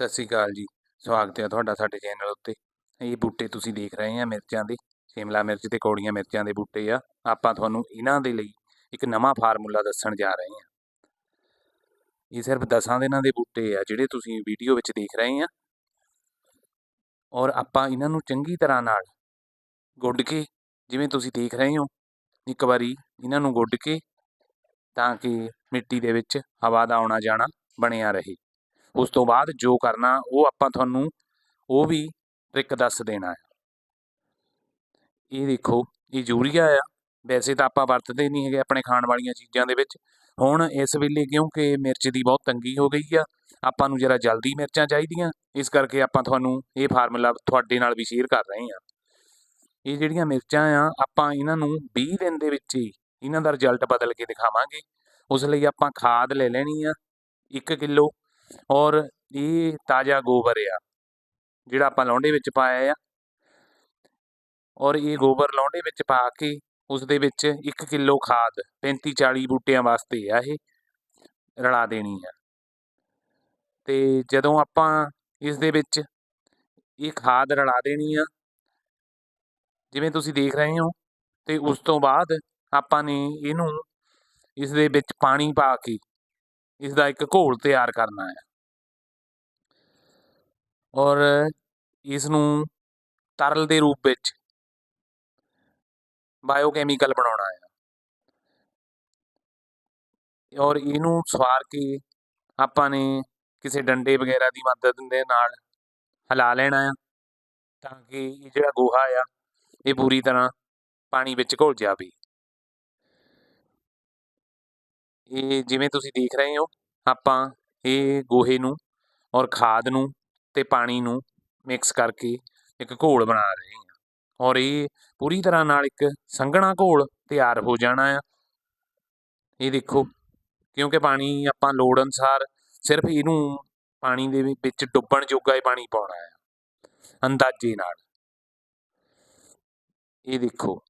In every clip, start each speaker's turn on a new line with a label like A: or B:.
A: ਸਤਿ ਸ੍ਰੀ ਅਕਾਲ ਜੀ। ਸਵਾਗਤ ਹੈ ਤੁਹਾਡਾ ਸਾਡੇ ਚੈਨਲ ਉੱਤੇ। ਇਹ ਬੂਟੇ ਤੁਸੀਂ ਦੇਖ ਰਹੇ ਆ ਮਿਰਚਾਂ ਦੇ, ਸ਼ਿਮਲਾ ਮਿਰਚ ਤੇ ਕੌੜੀਆਂ ਮਿਰਚਾਂ ਦੇ ਬੂਟੇ ਆ। ਆਪਾਂ ਤੁਹਾਨੂੰ ਇਹਨਾਂ ਦੇ ਲਈ ਇੱਕ ਨਵਾਂ ਫਾਰਮੂਲਾ ਦੱਸਣ ਜਾ ਰਹੇ ਹਾਂ। ਇਹ ਸਿਰਫ 10 ਦਿਨਾਂ ਦੇ ਬੂਟੇ ਆ, ਜਿਹੜੇ ਤੁਸੀਂ ਵੀਡੀਓ ਵਿੱਚ ਦੇਖ ਰਹੇ ਆ ਔਰ ਆਪਾਂ ਇਹਨਾਂ ਨੂੰ ਚੰਗੀ ਤਰ੍ਹਾਂ ਨਾਲ ਗੁੱਡ ਕੇ, ਜਿਵੇਂ ਤੁਸੀਂ ਦੇਖ ਰਹੇ ਹੋ, ਇੱਕ ਵਾਰੀ ਇਹਨਾਂ ਨੂੰ ਗੁੱਡ ਕੇ, ਤਾਂ ਕਿ ਮਿੱਟੀ ਦੇ ਵਿੱਚ ਹਵਾ ਦਾ ਆਉਣਾ ਜਾਣਾ ਬਣਿਆ ਰਹੇ। ਉਸ ਤੋਂ ਬਾਅਦ ਜੋ ਕਰਨਾ, ਉਹ ਆਪਾਂ ਤੁਹਾਨੂੰ ਉਹ ਵੀ ਟ੍ਰਿਕ ਦੱਸ ਦੇਣਾ ਹੈ। ਇਹ ਦੇਖੋ, ਇਹ ਯੂਰੀਆ ਆ। ਵੈਸੇ ਤਾਂ ਆਪਾਂ ਵਰਤਦੇ ਨਹੀਂ ਹੈਗੇ ਆਪਣੇ ਖਾਣ ਵਾਲੀਆਂ ਚੀਜ਼ਾਂ ਦੇ ਵਿੱਚ। ਹੁਣ ਇਸ ਵੇਲੇ ਕਿਉਂਕਿ ਮਿਰਚ ਦੀ ਬਹੁਤ ਤੰਗੀ ਹੋ ਗਈ ਆ, ਆਪਾਂ ਨੂੰ ਜਰਾ ਜਲਦੀ ਮਿਰਚਾਂ ਚਾਹੀਦੀਆਂ। ਇਸ ਕਰਕੇ ਆਪਾਂ ਤੁਹਾਨੂੰ ਇਹ ਫਾਰਮੂਲਾ ਤੁਹਾਡੇ ਨਾਲ ਵੀ ਸ਼ੇਅਰ ਕਰ ਰਹੇ ਹਾਂ। ਇਹ ਜਿਹੜੀਆਂ ਮਿਰਚਾਂ ਆ, ਆਪਾਂ ਇਹਨਾਂ ਨੂੰ 20 ਦਿਨ ਦੇ ਵਿੱਚ ਹੀ ਇਹਨਾਂ ਦਾ ਰਿਜ਼ਲਟ ਬਦਲ ਕੇ ਦਿਖਾਵਾਂਗੇ। ਉਸ ਲਈ ਆਪਾਂ ਖਾਦ ਲੈ ਲੈਣੀ ਆ 1 ਕਿਲੋ। ਔਰ ਇਹ ਤਾਜ਼ਾ ਗੋਬਰ ਆ, ਜਿਹੜਾ ਆਪਾਂ ਲੌਂਡੇ ਵਿੱਚ ਪਾਇਆ ਆ। ਔਰ ਇਹ ਗੋਬਰ ਲੌਂਡੇ ਵਿੱਚ ਪਾ ਕੇ ਉਸ ਦੇ ਵਿੱਚ 1 ਕਿਲੋ ਖਾਦ 35 40 ਬੂਟਿਆਂ ਵਾਸਤੇ ਆ ਇਹ, ਰਲਾ ਦੇਣੀ ਆ। ਤੇ ਜਦੋਂ ਆਪਾਂ ਇਸ ਦੇ ਵਿੱਚ ਇਹ ਖਾਦ ਰਲਾ ਦੇਣੀ ਆ, ਜਿਵੇਂ ਤੁਸੀਂ ਦੇਖ ਰਹੇ ਹੋ, ਤੇ ਉਸ ਤੋਂ ਬਾਅਦ ਆਪਾਂ ਨੇ ਇਹਨੂੰ ਇਸ ਦੇ ਵਿੱਚ ਪਾਣੀ ਪਾ ਕੇ ਇਸ ਦਾ ਇੱਕ ਘੋਲ ਤਿਆਰ ਕਰਨਾ ਹੈ। ਔਰ ਇਸ ਨੂੰ ਤਰਲ ਦੇ ਰੂਪ ਵਿੱਚ ਬਾਇਓਕੈਮੀਕਲ ਬਣਾਉਣਾ ਹੈ। ਔਰ ਇਹਨੂੰ ਸਵਾਰ ਕੇ ਆਪਾਂ ਨੇ ਕਿਸੇ ਡੰਡੇ ਵਗੈਰਾ ਦੀ ਮਦਦ ਦੇ ਨਾਲ ਹਿਲਾ ਲੈਣਾ ਆ ਤਾਂ ਕਿ ਇਹ ਜਿਹੜਾ ਗੋਹਾ ਆ, ਇਹ ਪੂਰੀ ਤਰ੍ਹਾਂ ਪਾਣੀ ਵਿੱਚ ਘੁਲ ਜਾਵੇ। ਇਹ ਜਿਵੇਂ ਤੁਸੀਂ ਦੇਖ ਰਹੇ ਹੋ, ਆਪਾਂ ਇਹ ਗੋਹੇ ਨੂੰ ਔਰ ਖਾਦ ਨੂੰ ਤੇ ਪਾਣੀ ਨੂੰ ਮਿਕਸ ਕਰਕੇ ਇੱਕ ਘੋਲ ਬਣਾ ਰਹੇ ਹਾਂ। ਔਰ ਇਹ ਪੂਰੀ ਤਰ੍ਹਾਂ ਨਾਲ ਇੱਕ ਸੰਘਣਾ ਘੋਲ ਤਿਆਰ ਹੋ ਜਾਣਾ ਆ। ਇਹ ਦੇਖੋ, ਕਿਉਂਕਿ ਪਾਣੀ ਆਪਾਂ ਲੋੜ ਅਨਸਾਰ ਸਿਰਫ ਇਹਨੂੰ ਪਾਣੀ ਦੇ ਵਿੱਚ ਡੁੱਬਣ ਜੋਗਾ ਹੀ ਪਾਣੀ ਪਾਉਣਾ ਹੈ ਅੰਦਾਜ਼ੇ ਨਾਲ। ਇਹ ਦੇਖੋ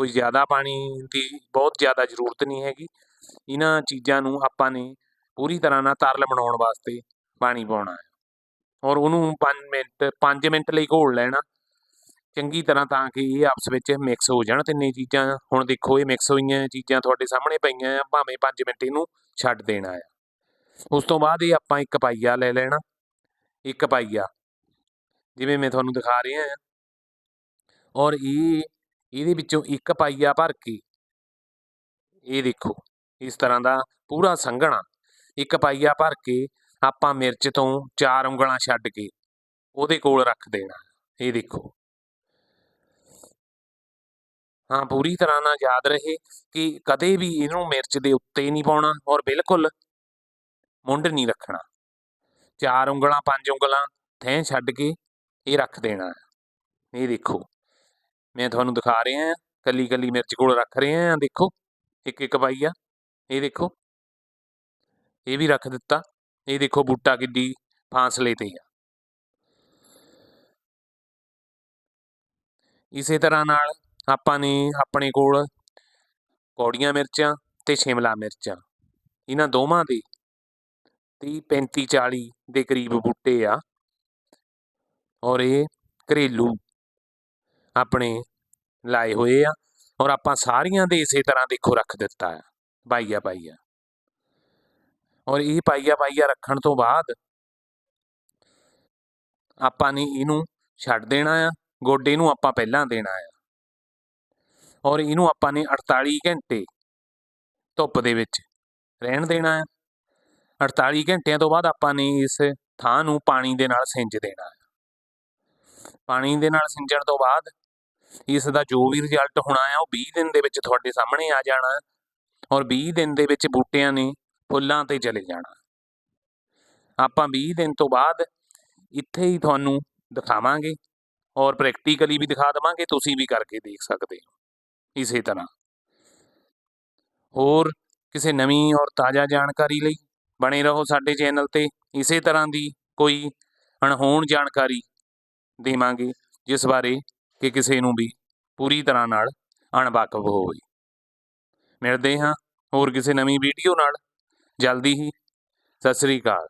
A: ਕੋਈ ਜ਼ਿਆਦਾ ਪਾਣੀ ਦੀ ਬਹੁਤ ਜ਼ਿਆਦਾ ਜ਼ਰੂਰਤ ਨਹੀਂ ਹੈਗੀ। ਇਹਨਾਂ ਚੀਜ਼ਾਂ ਨੂੰ ਆਪਾਂ ਨੇ ਪੂਰੀ ਤਰ੍ਹਾਂ ਨਾਲ ਤਰਲ ਬਣਾਉਣ ਵਾਸਤੇ ਪਾਣੀ ਪਾਉਣਾ ਹੈ। ਔਰ ਉਹਨੂੰ 5 ਮਿੰਟ 5 ਮਿੰਟ ਲਈ ਘੋਲ ਲੈਣਾ। ਚੰਗੀ ਤਰ੍ਹਾਂ ਤਾਂ ਕਿ ਇਹ ਆਪਸ ਵਿੱਚ ਮਿਕਸ ਹੋ ਜਾਣ। ਤਿੰਨੇ ਚੀਜ਼ਾਂ ਹੁਣ ਦੇਖੋ ਇਹ ਮਿਕਸ ਹੋਈਆਂ ਚੀਜ਼ਾਂ ਤੁਹਾਡੇ ਸਾਹਮਣੇ ਪਈਆਂ ਆ, ਭਾਵੇਂ 5 ਮਿੰਟ ਇਹਨੂੰ ਛੱਡ ਦੇਣਾ ਆ। ਉਸ ਤੋਂ ਬਾਅਦ ਇਹ ਆਪਾਂ ਇੱਕ ਪਾਈਆ ਲੈ ਲੈਣਾ। ਇੱਕ ਪਾਈਆ। ਜਿਵੇਂ ਮੈਂ ਤੁਹਾਨੂੰ ਦਿਖਾ ਰਿਹਾ ਆ। ਔਰ ਇਹ ਇਹਦੇ ਵਿੱਚੋਂ ਇੱਕ ਪਾਈਆ ਭਰ ਕੇ ਇਹ ਦੇਖੋ, ਇਸ ਤਰ੍ਹਾਂ ਦਾ ਪੂਰਾ ਸੰਘਣਾ। ਇੱਕ ਪਾਈਆ ਭਰ ਕੇ ਆਪਾਂ ਮਿਰਚ ਤੋਂ ਚਾਰ ਉਂਗਲਾਂ ਛੱਡ ਕੇ ਉਹਦੇ ਕੋਲ ਰੱਖ ਦੇਣਾ, ਇਹ ਦੇਖੋ। ਹਾਂ, ਪੂਰੀ ਤਰ੍ਹਾਂ ਨਾਲ ਯਾਦ ਰਹੇ ਕਿ ਕਦੇ ਵੀ ਇਹਨੂੰ ਮਿਰਚ ਦੇ ਉੱਤੇ ਨਹੀਂ ਪਾਉਣਾ ਔਰ ਬਿਲਕੁਲ ਮੁੰਡ ਨਹੀਂ ਰੱਖਣਾ। ਚਾਰ ਉਂਗਲਾਂ, ਪੰਜ ਉਂਗਲਾਂ ਥੈਂ ਛੱਡ ਕੇ ਇਹ ਰੱਖ ਦੇਣਾ। ਇਹ ਦੇਖੋ। ਮੈਂ ਤੁਹਾਨੂੰ ਦਿਖਾ ਰਿਹਾ ਹਾਂ ਕੱਲੀ ਕੱਲੀ ਮਿਰਚ ਕੋਲ ਰੱਖ ਰਹੇ ਹਾਂ ਦੇਖੋ ਇੱਕ ਇੱਕ ਪਾਈ ਆ ਇਹ ਦੇਖੋ। ਇਹ ਵੀ ਰੱਖ ਦਿੱਤਾ ਇਹ ਦੇਖੋ ਬੂਟਾ ਕਿੱਡੀ ਫਾਸਲੇ ਤੇ ਆ। ਇਸੇ ਤਰ੍ਹਾਂ ਨਾਲ ਆਪਾਂ ਨੇ ਆਪਣੇ ਕੋਲ ਕੌੜੀਆਂ ਮਿਰਚਾਂ ਤੇ ਸ਼ਿਮਲਾ ਮਿਰਚਾਂ। ਇਹਨਾਂ ਦੋਵਾਂ ਦੇ 30 35 40 ਦੇ ਕਰੀਬ ਬੂਟੇ ਆ। ਔਰ ਇਹ ਘਰੇਲੂ ਆਪਣੇ ਲਾਏ ਹੋਏ ਆ ਔਰ ਆਪਾਂ ਸਾਰੀਆਂ ਦੇ ਇਸੇ ਤਰ੍ਹਾਂ ਦੇਖੋ ਰੱਖ ਦਿੱਤਾ ਆ ਪਾਈਆ ਪਾਈਆ। ਔਰ ਇਹ ਪਾਈਆ ਪਾਈਆ ਰੱਖਣ ਤੋਂ ਬਾਅਦ ਆਪਾਂ ਨੇ ਇਹਨੂੰ ਛੱਡ ਦੇਣਾ ਆ, ਗੋਡੇ ਨੂੰ ਆਪਾਂ ਪਹਿਲਾਂ ਦੇਣਾ ਆ। ਔਰ ਇਹਨੂੰ ਆਪਾਂ ਨੇ 48 ਘੰਟੇ ਧੁੱਪ ਦੇ ਵਿੱਚ ਰਹਿਣ ਦੇਣਾ ਆ। 48 ਘੰਟਿਆਂ ਤੋਂ ਬਾਅਦ ਆਪਾਂ ਨੇ ਇਸ ਥਾਂ ਨੂੰ ਪਾਣੀ ਦੇ ਨਾਲ ਸਿੰਜ ਦੇਣਾ ਹੈ ਪਾਣੀ ਦੇ ਨਾਲ ਸਿੰਜਣ ਤੋਂ ਬਾਅਦ ਇਸ ਦਾ ਜੋ ਵੀ ਰਿਜ਼ਲਟ ਹੋਣਾ ਆ ਉਹ 20 ਦਿਨ ਦੇ ਵਿੱਚ ਤੁਹਾਡੇ ਸਾਹਮਣੇ ਆ ਜਾਣਾ ਔਰ 20 ਦਿਨ ਦੇ ਵਿੱਚ ਬੂਟਿਆਂ ਨੇ ਫੁੱਲਾਂ ਤੇ ਚਲੇ ਜਾਣਾ। ਆਪਾਂ 20 ਦਿਨ ਤੋਂ ਬਾਅਦ ਇੱਥੇ ਹੀ ਤੁਹਾਨੂੰ ਦਿਖਾਵਾਂਗੇ ਔਰ ਪ੍ਰੈਕਟੀਕਲੀ ਵੀ ਦਿਖਾ ਦਵਾਂਗੇ, ਤੁਸੀਂ ਵੀ ਕਰਕੇ ਦੇਖ ਸਕਦੇ ਹੋ। ਇਸੇ ਤਰ੍ਹਾਂ। ਹੋਰ ਕਿਸੇ ਨਵੀਂ ਔਰ ਤਾਜ਼ਾ ਜਾਣਕਾਰੀ ਲਈ ਬਣੇ ਰਹੋ ਸਾਡੇ ਚੈਨਲ ਤੇ। ਇਸੇ ਤਰ੍ਹਾਂ ਦੀ ਕੋਈ ਅਣਹੋਣ ਜਾਣਕਾਰੀ ਦੇਵਾਂਗੇ, ਜਿਸ ਬਾਰੇ ਕਿ ਕਿਸੇ ਨੂੰ ਵੀ ਪੂਰੀ ਤਰ੍ਹਾਂ ਨਾਲ ਅਣਵਾਕਫ ਹੋਵੇ। ਮਿਲਦੇ ਹਾਂ ਹੋਰ ਕਿਸੇ ਨਵੀਂ ਵੀਡੀਓ ਨਾਲ। ਜਲਦੀ ਹੀ। ਸਤਿ ਸ੍ਰੀ ਅਕਾਲ।